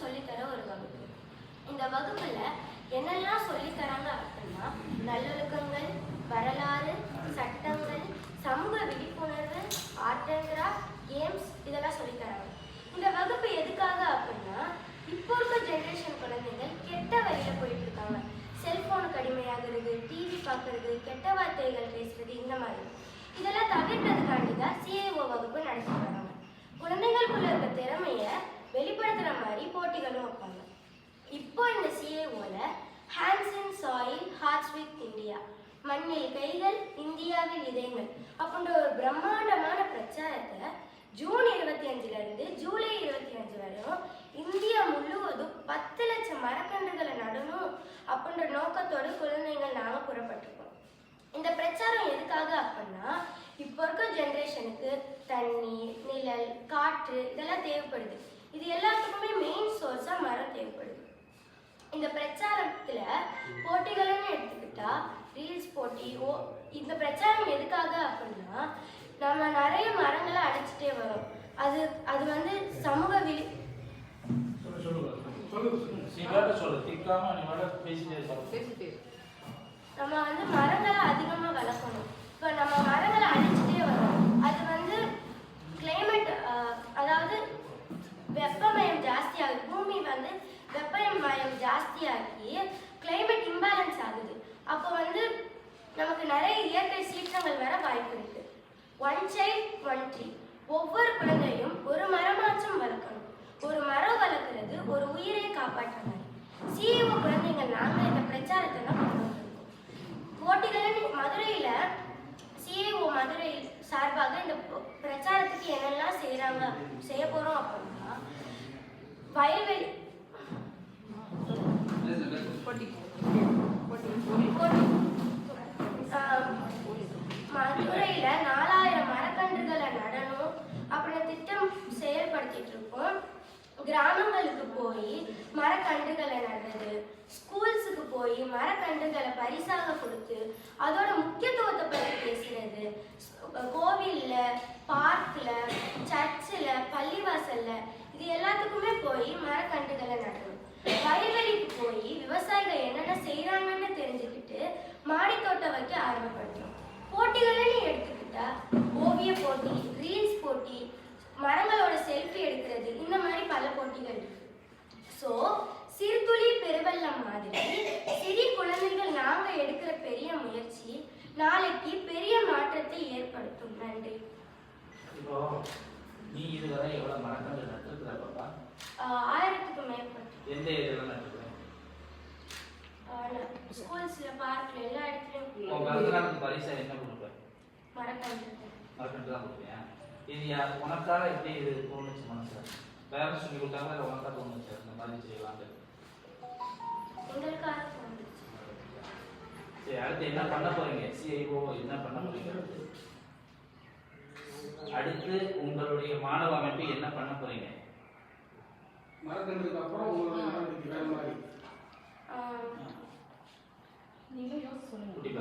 சொல்லித்தர ஒரு வகுப்பு. இந்த வகுப்புல என்னெல்லாம் சொல்லித் தராங்க அப்படின்னா நல்லொழுக்கங்கள் வரலாறு சட்டங்கள் சமூக விழிப்புணர்வு ஆர்ட் அண்ட் கிராஃப்ட் கேம்ஸ் இதெல்லாம் சொல்லித் தராங்க இந்த வகுப்பு எதுக்காக அப்படின்னா இப்போ இருக்க ஜெனரேஷன் குழந்தைகள் கெட்ட வழியில போயிட்டு இருக்காங்க செல்போன் அடிமையாகிறது டிவி பார்க்கறது கெட்ட வார்த்தைகள் பேசுறது இந்த மாதிரி. இதெல்லாம் தவிர்க்கிறதுக்காண்டி தான் சிஏஓ வகுப்பு இப்போ இந்த சிஏஓல hands in soil hearts with India மண்ணில் கைகள் இந்தியாவில் இதயங்கள். அப்படின்ற ஒரு பிரம்மாண்டமான பிரச்சாரத்தை ஜூன் இருபத்தி அஞ்சுல இருந்து ஜூலை இருபத்தி அஞ்சு வரையும் இந்தியா முழுவதும் பத்து லட்சம் மரக்கன்றுகளை நடணும் அப்படின்ற நோக்கத்தோடு குழந்தைகள் நாங்கள் புறப்பட்டிருக்கோம். இந்த பிரச்சாரம் எதுக்காக அப்படின்னா இப்போ இருக்க ஜென்ரேஷனுக்கு தண்ணி நிழல் காற்று இதெல்லாம் தேவைப்படுது. இது எல்லாத்துக்குமே மெயின் சோர்ஸாக மரம் தேவைப்படுது இந்த பிரச்சாரத்துல போட்டிகள்னு எடுத்துக்கிட்டா ரீல்ஸ் போட்டி ஓ இந்த பிரச்சாரம் எதுக்காக அப்படின்னா நம்ம நிறைய மரங்களை அழிச்சிட்டே வரோம். அது அது வந்து சமூக விழி நம்ம வந்து மரங்களை அதிகமாக வளர்க்கணும். இப்போ நம்ம மரங்களை அழிச்சிட்டே வரோம். அது வந்து கிளைமேட் அதாவது வெப்பமயம் ஜாஸ்தியாகுது பூமி வந்து ஜாஸ்தியாகி கிளைமேட் இம்பேலன்ஸ் ஆகுது. அப்போ வந்து நமக்கு நிறைய இயற்கை சீற்றங்கள் வர வாய்ப்பு இருக்கு. ஒன் சைல்ட் ஒன் ட்ரீ ஒவ்வொரு குழந்தையும் ஒரு மரமாச்சும் வளர்க்கணும். ஒரு மரம் வளர்க்குறது ஒரு உயிரை காப்பாற்ற மாதிரி. சிஇஓ குழந்தைங்க நாங்கள் இந்த பிரச்சாரத்தை தான் கொண்டு வந்திருக்கோம். மதுரையில் சிஏஓ மதுரை சார்பாக இந்த பிரச்சாரத்துக்கு என்னெல்லாம் செய்கிறாங்க செய்ய போகிறோம் அப்படின்னா வயல்வெளி போட்டி போட்டி போட்டி ஆஹ், மதுரையில நாலாயிரம் மரக்கன்றுகளை நடணும் அப்படின்னு திட்டம் செயல்படுத்திட்டு இருக்கோம். கிராமங்களுக்கு போய் மரக்கன்றுகளை நடுறது ஸ்கூல்ஸுக்கு போய் மரக்கன்றுகளை பரிசாக கொடுத்து அதோட முக்கியத்துவத்தை பற்றி பேசுறது. கோவிலில் பார்க்கில் சர்ச்சில் பள்ளிவாசலில் இது எல்லாத்துக்குமே போய் மரக்கன்றுகளை நடணும் வயல்வெளிக்கு போய் விவசாயிகள் என்னென்ன செய்றாங்கன்னு தெரிஞ்சுக்கிட்டு மாடி தோட்டம் வைக்க ஆரம்பப்படுத்தணும். போட்டிகள்னு எடுத்துக்கிட்டா ஓவிய போட்டி ரீல்ஸ் போட்டி மரங்களோட செல்ஃபி எடுக்கிறது இந்த மாதிரி பல போட்டிகள். ஸோ சிறுதுளி பெருவெள்ளம் மாதிரி சிறிய குழந்தைகள் நாங்க எடுக்கிற பெரிய முயற்சி நாளைக்கு பெரிய மாற்றத்தை ஏற்படுத்தும். நன்றி. நீ இதுவரை எவ்வளவு மரக்கன்று நட்டுருக்குற பாப்பா? ஆஹ் ஆயிரத்துக்கும் மேற்பட்டு. எந்த ஏரியால நட்டுருக்குறேன் ஸ்கூல்ஸ்ல பார்க்ல எல்லா இடத்துலயும் உன் பிறந்த நாளுக்கு பரிசா என்ன மரக்கன்று மரக்கன்று தான் இது யா- உனக்காக எப்படி இது தோணுச்சு மனசுல பேரண்ட்ஸ் சொல்லி கொடுத்தாங்களா இல்லை உனக்கா தோணுச்சு இந்த மாதிரி செய்யலாம்னு எங்களுக்காக தோணுச்சு சரி அடுத்து என்ன பண்ண போறீங்க சிஐஓ என்ன பண்ண போறீங்க அடுத்து உங்களுடைய மாணவ அமைப்பு என்ன பண்ண போறீங்க மரக்கன்றுக்கு அப்புறம் உங்களுடைய நடவடிக்கை வேற மாதிரி. நீங்க யோசிச்சு சொல்லுங்க.